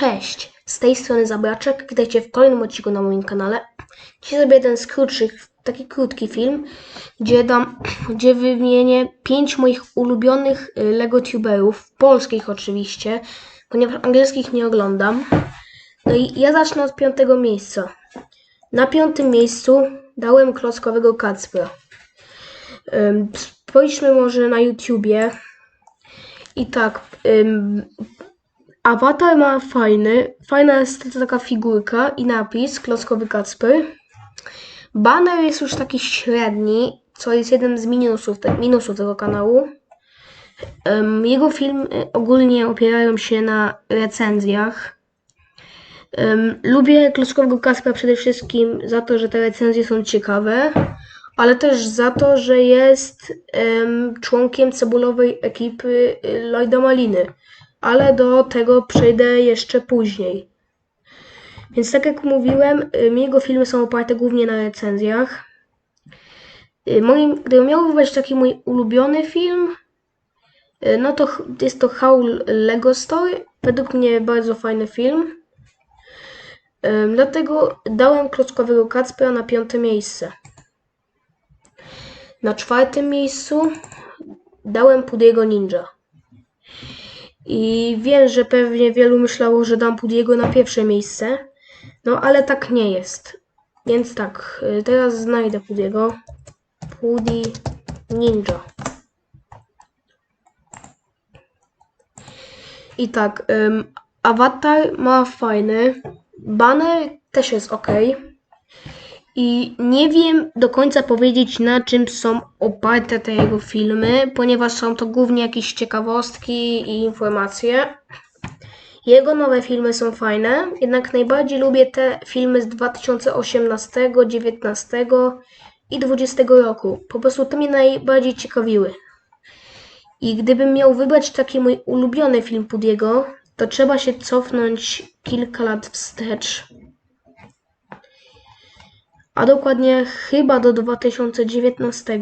Cześć, z tej strony Zabraczek. Witajcie w kolejnym odcinku na moim kanale. Dzisiaj zrobię jeden z krótszych, taki krótki film, gdzie dam, gdzie wymienię pięć moich ulubionych y, Lego tuberów, polskich oczywiście, ponieważ angielskich nie oglądam. No i ja zacznę od piątego miejsca. Na piątym miejscu dałem klockowego Kacpra. Spójrzmy może na YouTubie. I tak, ym, Awatar ma fajny, fajna jest taka figurka i napis klockowy Kacper. Banner jest już taki średni, co jest jednym z minusów, te, minusów tego kanału. Em, jego filmy ogólnie opierają się na recenzjach. Em, lubię klockowego Kaspra przede wszystkim za to, że te recenzje są ciekawe, ale też za to, że jest em, członkiem cebulowej ekipy y, Lloyda Maliny ale do tego przejdę jeszcze później. Więc tak jak mówiłem, ym, jego filmy są oparte głównie na recenzjach. Y, Moim, gdybym miał wybrać taki mój ulubiony film, y, no to jest to Howl Lego Story. Według mnie bardzo fajny film. Dlatego dałem klockowego Kacpra na piąte miejsce. Na czwartym miejscu dałem Pudiego Ninja. I wiem, że pewnie wielu myślało, że dam Pudiego na pierwsze miejsce. No ale tak nie jest. Więc tak, y, teraz znajdę Pudiego. Pudi Ninja. I tak, ym, awatar ma fajny. Banner też jest ok. I nie wiem do końca powiedzieć, na czym są oparte te jego filmy, ponieważ są to głównie jakieś ciekawostki i informacje. Jego nowe filmy są fajne, jednak najbardziej lubię te filmy z 2018, 19 i 20 roku. Po prostu te mnie najbardziej ciekawiły. I gdybym miał wybrać taki mój ulubiony film Pudiego, to trzeba się cofnąć kilka lat wstecz a dokładnie chyba do 2019.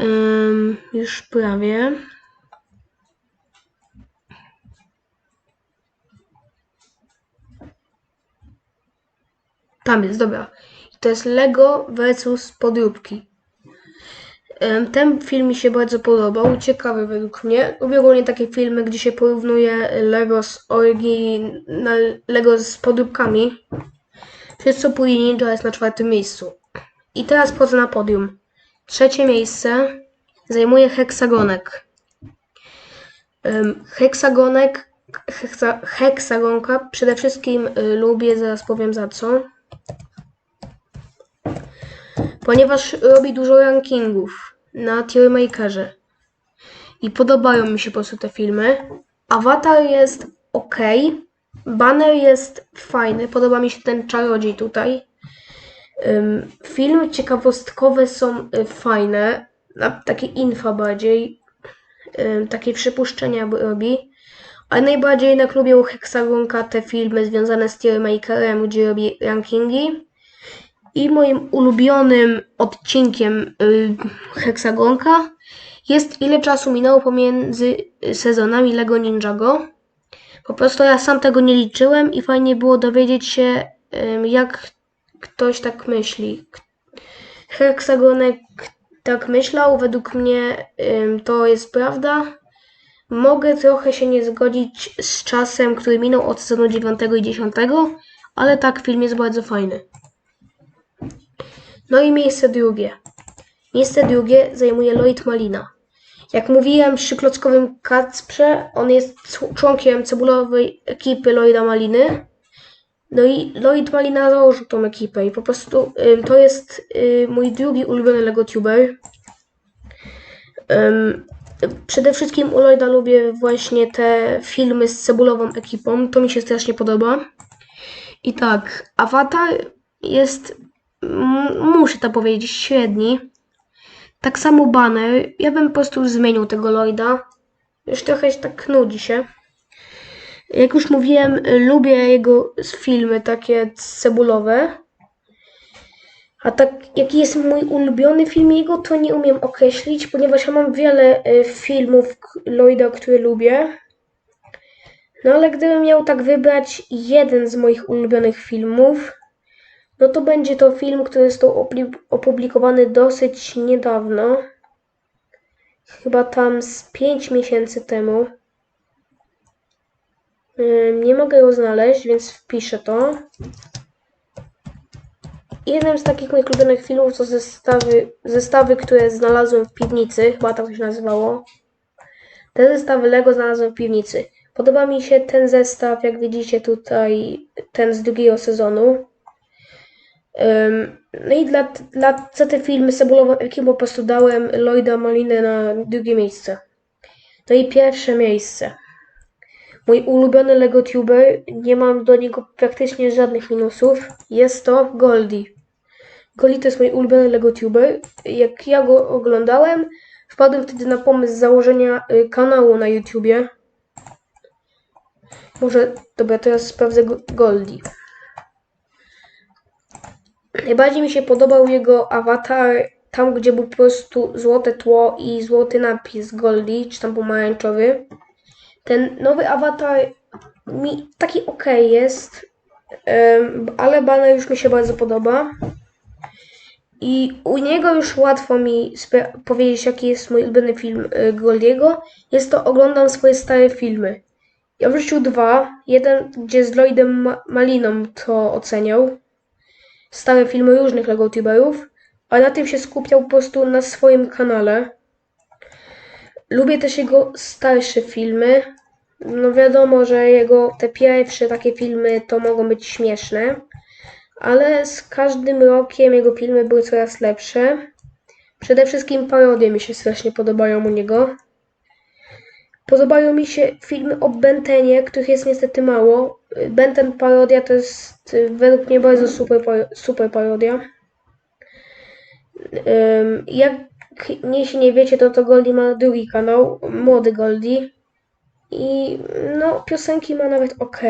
Ym, już prawie. Tam jest, dobra. To jest Lego versus podróbki. Ym, Ten film mi się bardzo podobał, ciekawy według mnie. Lubię ogólnie takie filmy, gdzie się porównuje Lego z Lego z podróbkami. Pudi Ninja jest na czwartym miejscu. I teraz wchodzę na podium. Trzecie miejsce zajmuje heksagonek. Heksagonek, heksa, heksagonka przede wszystkim y, lubię, zaraz powiem za co. Ponieważ robi dużo rankingów na Tiermakerze. I podobają mi się po prostu te filmy. Avatar jest ok. Banner jest fajny, podoba mi się ten czarodziej tutaj. Filmy ciekawostkowe są y, fajne, takie info bardziej, takie przypuszczenia robi. Ale najbardziej jednak lubię u Hexagonka te filmy związane z Tiermakerem, gdzie robi rankingi. I moim ulubionym odcinkiem y, Hexagonka jest ile czasu minęło pomiędzy y, sezonami Lego Ninjago. Po prostu ja sam tego nie liczyłem i fajnie było dowiedzieć się, jak ktoś tak myśli. Heksagonek tak myślał, według mnie to jest prawda. Mogę trochę się nie zgodzić z czasem, który minął od sezonu 9 i 10, ale tak, film jest bardzo fajny. No i miejsce drugie. Miejsce drugie zajmuje Lloyd Malina. Jak mówiłem przy klockowym Kacprze, on jest członkiem cebulowej ekipy Lloyda Maliny. No i Lloyd Malina założył tą ekipę i po prostu ym, to jest y, mój drugi ulubiony LegoTuber. Ym, przede wszystkim u Lloyda lubię właśnie te filmy z cebulową ekipą, to mi się strasznie podoba. I tak, Avatar jest, muszę to powiedzieć, średni. Tak samo banner. Ja bym po prostu zmienił tego Lloyda. Już trochę tak nudzi się. Jak już mówiłem, lubię jego filmy takie cebulowe. A tak, jaki jest mój ulubiony film jego, to nie umiem określić, ponieważ ja mam wiele y, filmów Lloyda, które lubię. No ale gdybym miał tak wybrać jeden z moich ulubionych filmów, no to będzie to film, który został opublikowany dosyć niedawno. Chyba tam z 5 miesięcy temu. Nie mogę go znaleźć, więc wpiszę to. Jednym z takich moich ulubionych filmów to zestawy, zestawy, które znalazłem w piwnicy, chyba tak się nazywało. Te zestawy Lego znalazłem w piwnicy. Podoba mi się ten zestaw, jak widzicie tutaj, ten z drugiego sezonu. No i dla, dla za te filmy Cebulowo-Elkim po prostu dałem Lloyda Malinę na drugie miejsce. No i pierwsze miejsce. Mój ulubiony Lego Tuber, nie mam do niego praktycznie żadnych minusów, jest to Goldie. Goldie to jest mój ulubiony Lego Tuber. Jak ja go oglądałem, wpadłem wtedy na pomysł założenia y, kanału na YouTubie. Może, dobra, teraz sprawdzę Go- Goldie. Najbardziej mi się podobał jego awatar tam, gdzie był po prostu złote tło i złoty napis Goldie, czy tam pomarańczowy. Ten nowy awatar mi taki ok jest, ale banner już mi się bardzo podoba. I u niego już łatwo mi powiedzieć, jaki jest mój ulubiony film y, Goldiego. Jest to oglądam swoje stare filmy. Ja wrzucił dwa. Jeden, gdzie z Lloydem Ma- Maliną to oceniał. Stare filmy różnych Lego tuberów. A na tym się skupiał po prostu na swoim kanale. Lubię też jego starsze filmy. No wiadomo, że jego te pierwsze takie filmy to mogą być śmieszne, ale z każdym rokiem jego filmy były coraz lepsze. Przede wszystkim parodie mi się strasznie podobają u niego. Podobają mi się filmy o Bentenie, których jest niestety mało. Benten parodia to jest y, według mnie bardzo super, super parodia. Jak jeśli nie wiecie, to to Goldie ma drugi kanał, młody Goldie. I no, piosenki ma nawet ok.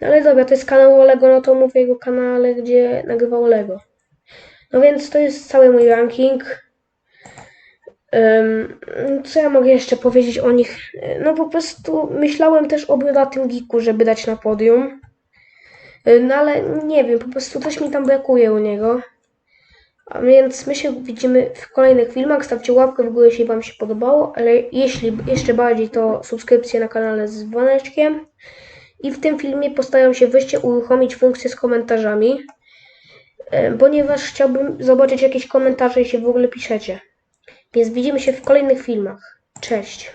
No ale dobra, to jest kanał Olego, no to mówię jego kanale, gdzie nagrywał Lego. No więc to jest cały mój ranking. Co ja mogę jeszcze powiedzieć o nich? No po prostu myślałem też o Brodatym Geeku, żeby dać na podium. No ale nie wiem, po prostu coś mi tam brakuje u niego. A więc my się widzimy w kolejnych filmach. Stawcie łapkę w górę, jeśli Wam się podobało, ale jeśli jeszcze bardziej, to subskrypcję na kanale z dzwoneczkiem. I w tym filmie postaram się wreszcie uruchomić funkcję z komentarzami, ponieważ chciałbym zobaczyć jakieś komentarze, jeśli w ogóle piszecie. Więc widzimy się w kolejnych filmach. Cześć!